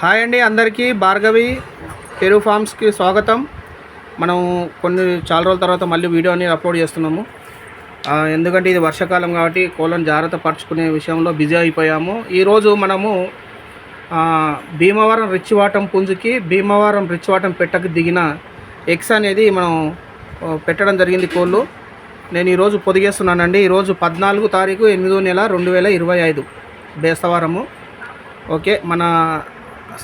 Hi అండి అందరికీ. భార్గవి పెరుగు ఫార్మ్స్కి స్వాగతం. మనం కొన్ని చాలా రోజుల తర్వాత మళ్ళీ వీడియో అనేది అప్లోడ్ చేస్తున్నాము. ఎందుకంటే ఇది వర్షాకాలం కాబట్టి కోళ్ళను జాగ్రత్త పరచుకునే విషయంలో బిజీ అయిపోయాము. ఈరోజు మనము భీమవరం రిచ్ వాటం పుంజుకి భీమవరం రిచ్ వాటం పెట్టకు దిగిన ఎగ్స్ అనేది మనం పెట్టడం జరిగింది కోళ్ళు. నేను ఈరోజు పొదిగేస్తున్నానండి ఈరోజు పద్నాలుగు తారీఖు ఎనిమిదో నెల రెండు వేల ఇరవై ఐదు బేస్తవారము. ఓకే మన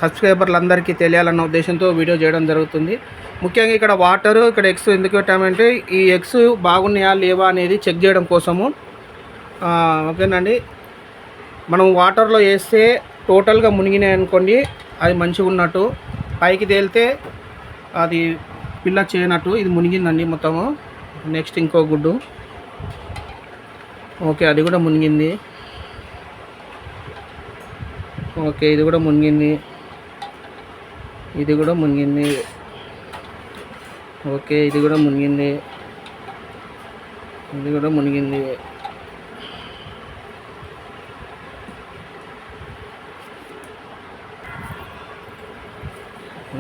సబ్స్క్రైబర్లందరికీ తెలియాలన్న ఉద్దేశంతో వీడియో చేయడం జరుగుతుంది. ముఖ్యంగా ఇక్కడ వాటర్ ఇక్కడ ఎగ్స్ ఎందుకు పెట్టామంటే ఈ ఎగ్స్ బాగున్నాయా లేవా అనేది చెక్ చేయడం కోసము. ఓకేనండి? మనం వాటర్లో వేస్తే టోటల్గా మునిగినాయి అనుకోండి అది మంచిగా ఉన్నట్టు. పైకి తేలితే అది పిల్ల చేయనట్టు ఇది మునిగిందండి మొత్తము. నెక్స్ట్ ఇంకో గుడ్డు. ఓకే అది కూడా మునిగింది. ఓకే ఇది కూడా మునిగింది. ఇది కూడా మునిగింది. ఓకే ఇది కూడా మునిగింది. ఇది కూడా మునిగింది.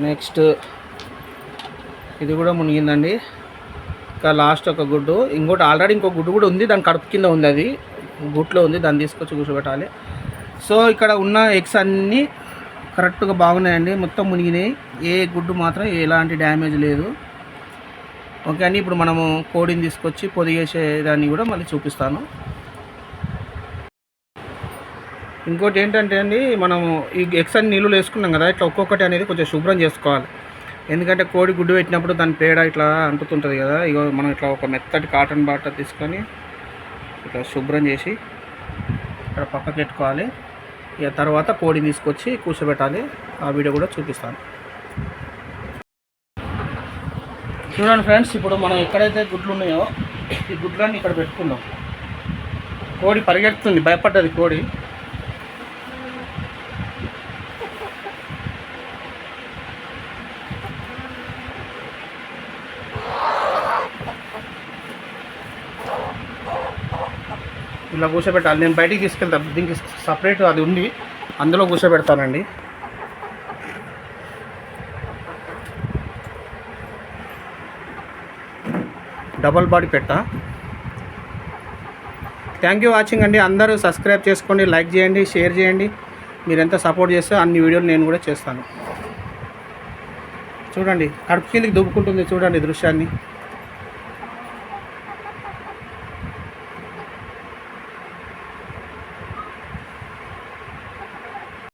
నెక్స్ట్ ఇది కూడా మునిగిందండి. ఇంకా లాస్ట్ ఒక గుడ్డు. ఇంకోటి ఆల్రెడీ ఇంకో గుడ్డు కూడా ఉంది. దాని కడుపు కింద ఉంది అది. గుట్లో ఉంది. దాన్ని తీసుకొచ్చి కూర్చోబెట్టాలి. సో ఇక్కడ ఉన్న ఎగ్స్ అన్నీ కరెక్ట్గా బాగున్నాయండి. మొత్తం మునిగినాయి. ఏ గుడ్డు మాత్రం ఎలాంటి డ్యామేజ్ లేదు. ఓకే అని ఇప్పుడు మనము కోడిని తీసుకొచ్చి పొదిగేసే దాన్ని కూడా మళ్ళీ చూపిస్తాను. ఇంకోటి ఏంటంటే అండి మనము ఈ ఎగ్స్ అన్ని నీళ్ళు వేసుకున్నాం కదా ఇట్లా ఒక్కొక్కటి అనేది కొంచెం శుభ్రం చేసుకోవాలి. ఎందుకంటే కోడి గుడ్డు పెట్టినప్పుడు దాని పేడ ఇట్లా అంటుతుంటుంది కదా ఇగో మనం ఇట్లా ఒక మెత్తటి కాటన్ బాట తీసుకొని ఇట్లా శుభ్రం చేసి ఇక్కడ పక్కకి పెట్టుకోవాలి. ఇక తర్వాత కోడిని తీసుకొచ్చి కూర్చోబెట్టాలి. ఆ వీడియో కూడా చూపిస్తాను. చూడండి ఫ్రెండ్స్ ఇప్పుడు మనం ఎక్కడైతే గుడ్లు ఉన్నాయో ఈ గుడ్లన్నీ ఇక్కడ పెట్టుకుందాం కోడి పరిగెడుతుంది భయపడ్డది కోడి. ఇలా కూర్చోబెట్టాలి. నేను బయటికి తీసుకెళ్తాను దీనికి సపరేట్ అది ఉంది. అందులో కూర్చోబెడతానండి. డబల్ బాడీ పెట్టా. థ్యాంక్ యూ వాచింగ్ అండి. అందరూ సబ్స్క్రైబ్ చేసుకోండి లైక్ చేయండి షేర్ చేయండి. మీరు ఎంత సపోర్ట్ చేస్తే అన్ని వీడియోలు నేను కూడా చేస్తాను. చూడండి కడుపు కిందకి దుబ్బుకుంటుంది చూడండి దృశ్యాన్ని.